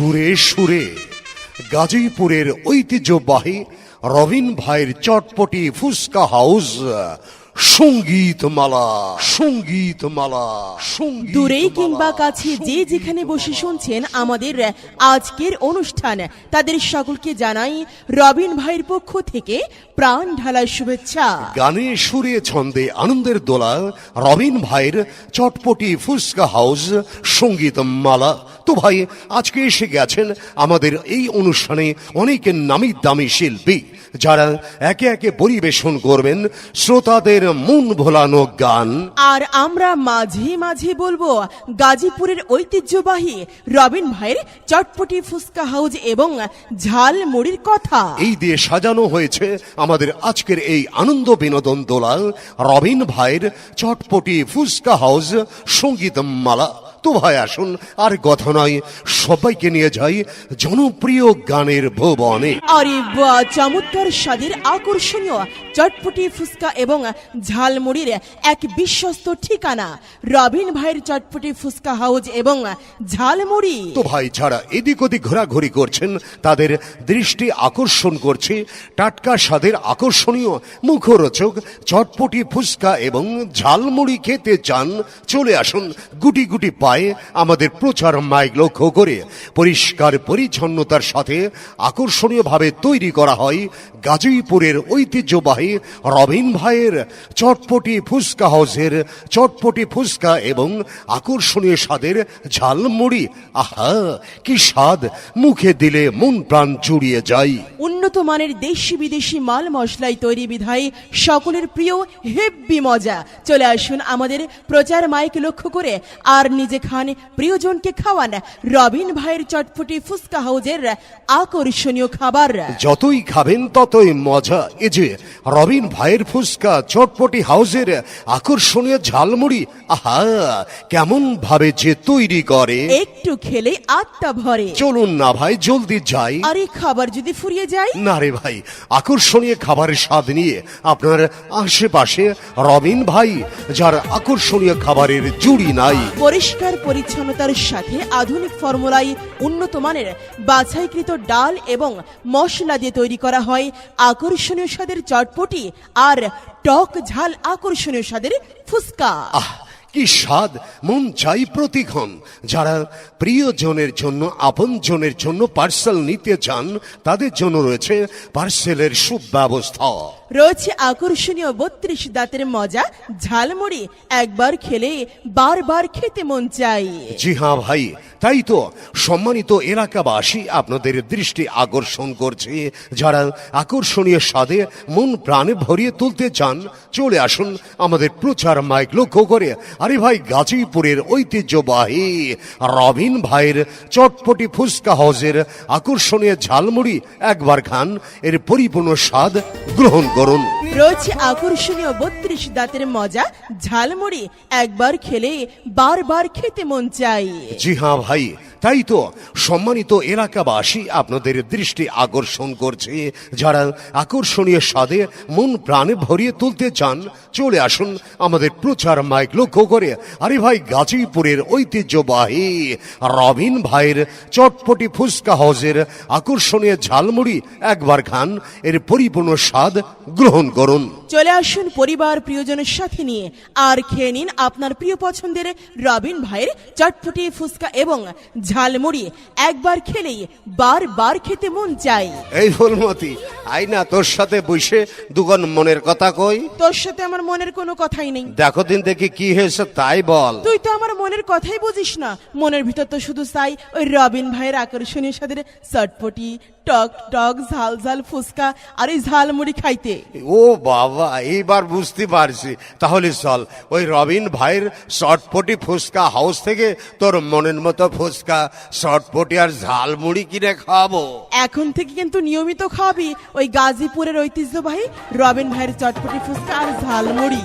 সুরে সুরে গাজীপুরের ঐতিহ্যবাহী রবিন ভাইয়ের চটপটি ফুসকা হাউস সংগীত মালা সংগীত দূরেই কিংবা কাছে যে যেখানে বসে শুনছেন আমাদের আজকের অনুষ্ঠান। তাদের সকলকে জানাই রবিন ভাইয়ের পক্ষ থেকে প্রাণ ঢালার শুভেচ্ছা। গানে সুরে ছন্দে আনন্দের দোলা রবিন ভাইয়ের চটপটি ফুসকা হাউস সংগীত মালা তো ভাই আজকে এসে গেছেন আমাদের এই অনুষ্ঠানে অনেক নামি দামি শিল্পী যারা একে একে পরিবেশন করবেন শ্রোতাদের মন ভোলানো গান। আর আমরা মাঝে মাঝে বলব গাজীপুরের ঐতিহ্যবাহী রবিন ভাইয়ের চটপটি ফুসকা হাউজ এবং ঝাল মুড়ির কথা। এই দিয়ে সাজানো হয়েছে আমাদের আজকের এই আনন্দ বিনোদন দোলাল রবিন ভাইয়ের চটপটি ফুসকা হাউস সংগীত মালা তো ভাই, আসুন। আর কথা নয়, সবাইকে নিয়ে যাই জনপ্রিয় গানের ভুবনে। আরে চমৎকার স্বাদের আকর্ষণীয়। চটপটি ফুচকা এবং ঝালমুড়ির এক বিশ্বস্ত ঠিকানা। রবিন ভাইয়ের চটপটি ফুচকা হাউস এবং ঝালমুড়ি। তো ভাই, যারা এদিক ওদিক ঘোরাঘুরি করছেন, তাদের দৃষ্টি আকর্ষণ করছে। টাটকা স্বাদের আকর্ষণীয় মুখরোচক চটপটি ফুচকা এবং ঝালমুড়ি খেতে চান, চলে আসুন গুটি গুটি পায়ে আমাদের প্রচার মাইক লক্ষ্য করে। পরিষ্কার পরিচ্ছন্নতার সাথে আকর্ষণীয়ভাবে তৈরি করা হয় গাজীপুরের ঐতিহ্যবাহী রবিন ভাইয়ের চটপটি ফুচকা হাউসের চটপটি ফুচকা এবং আকর্ষণীয় স্বাদের ঝালমুড়ি। আহা কি স্বাদ! মুখে দিলে মন প্রাণ জুড়িয়ে যায়। উন্নত মানের দেশি বিদেশি মাল মশলাই তৈরি বিধায় সকলের প্রিয় হেব্বি মজা। চলে আসুন আমাদের প্রচার মাইক লক্ষ্য করে। আর নিজে খান প্রিয়জনকে খাওয়ান রবিন ভাইয়ের চটপটি ফুচকা হাউজের আকর্ষণীয় খাবার। যতই খাবেন ততই মজা। এ যে রবিন ভাইয়ের ফুচকা চটপটি হাউসের আকর্ষণীয় ঝালমুড়ি। আহা কেমন ভাবে যে তৈরি করে। একটু খেলে আত্মা ভরে। চলুন না ভাই জলদি যাই। আর খাবার যদি ফুরিয়ে যায়? না রে ভাই আকর্ষণীয় খাবারের স্বাদ নিয়ে আপনার আশেপাশে রবিন ভাই যার আকর্ষণীয় খাবারের জুড়ি নাই। পরিষ্কার পরিচ্ছন্নতার সাথে আধুনিক ফর্মুলায় উন্নত মানের বাছাইকৃত ডাল এবং মশলা দিয়ে তৈরি করা হয়। আকর্ষণীয় স্বাদের চটপটি আর টক ঝাল আকর্ষণীয় স্বাদের ফুসকা কি স্বাদ! মন চাই প্রতিক্ষণ যারা প্রিয়জনের জন্য, আপনজনের জন্য পার্সেল নিতে চান, তাদের জন্য রয়েছে পার্সেলের সুব্যবস্থা। রয়েছে আকর্ষণীয় বত্রিশ দাঁতের মজা, ঝালমুড়ি, একবার খেলে বারবার খেতে মন চাই জি হ্যাঁ ভাই, তাই তো সম্মানিত এলাকাবাসী আপনাদের দৃষ্টি আকর্ষণ করছে। যারা আকর্ষণীয় স্বাদে মন প্রাণে ভরিয়ে তুলতে চান, চলে আসুন আমাদের প্রচার মাইক লক্ষ্য করে। আরে ভাই, গাজীপুরের ঐতিহ্যবাহী রবিন ভাইয়ের চটপটি ফুচকা হাউসের আকর্ষণীয় ঝালমুড়ি একবার খান, এর পরিপূর্ণ স্বাদ গ্রহণ করুন। korun. রয়েছে আকর্ষণীয় বত্রিশ দাঁতের মজা, ঝালমুড়ি। একবার খেলে বারবার খেতে মন চাই জি হ্যাঁ ভাই, তাই তো সম্মানিত এলাকাবাসী আপনাদের দৃষ্টি আকর্ষণ করছে। যারা আকর্ষণীয় স্বাদে মন প্রাণে ভরিয়ে তুলতে চান, চলে আসুন আমাদের প্রচার মাইক লক্ষ্য করে। আরে ভাই, গাজীপুরের ঐতিহ্যবাহী রবিন ভাইয়ের চটপটি ফুচকা হাউসের আকর্ষণীয় ঝালমুড়ি একবার খান, এর পরিপূর্ণ স্বাদ গ্রহণ করুন। চলে আসুন পরিবার প্রিয়জনের সাথে নিয়ে। আর খেয়ে নিন আপনার প্রিয় পছন্দের রবিন ভাইয়ের চটপটি ফুচকা এবং ঝালমুড়ি। একবার খেলেই বারবার খেতে মন চাই এই ফুলমতি আই না তোর সাথে বসে দুগন মনের কথা কই। তোর সাথে আমার মনের কোনো কথাই নেই। দেখো দিন দেখি কি হয়েছে তাই বল। তুই তো আমার মনের কথাই বুঝিস না। মনের ভিতর তো শুধু চাই ওই রবিন ভাইয়ের আকর্ষণীয় সাথে চটপটি টক টক ঝাল ঝাল ফুচকা আর এই ঝালমুড়ি খাইতে। ও বাবা, এইবার বুঝতে পারছি। তাহলে চল, ওই রবিন ভাইয়ের শর্টপটি ফুচকা হাউস থেকে তোর মনের মতো ফুচকা শর্টপটি আর ঝালমুড়ি কিনে খাব। এখন থেকে কিন্তু নিয়মিত খাবি ওই গাজীপুরের ঐতিহ্যবাহী রবিন ভাইয়ের চটপটি ফুচকা আর ঝালমুড়ি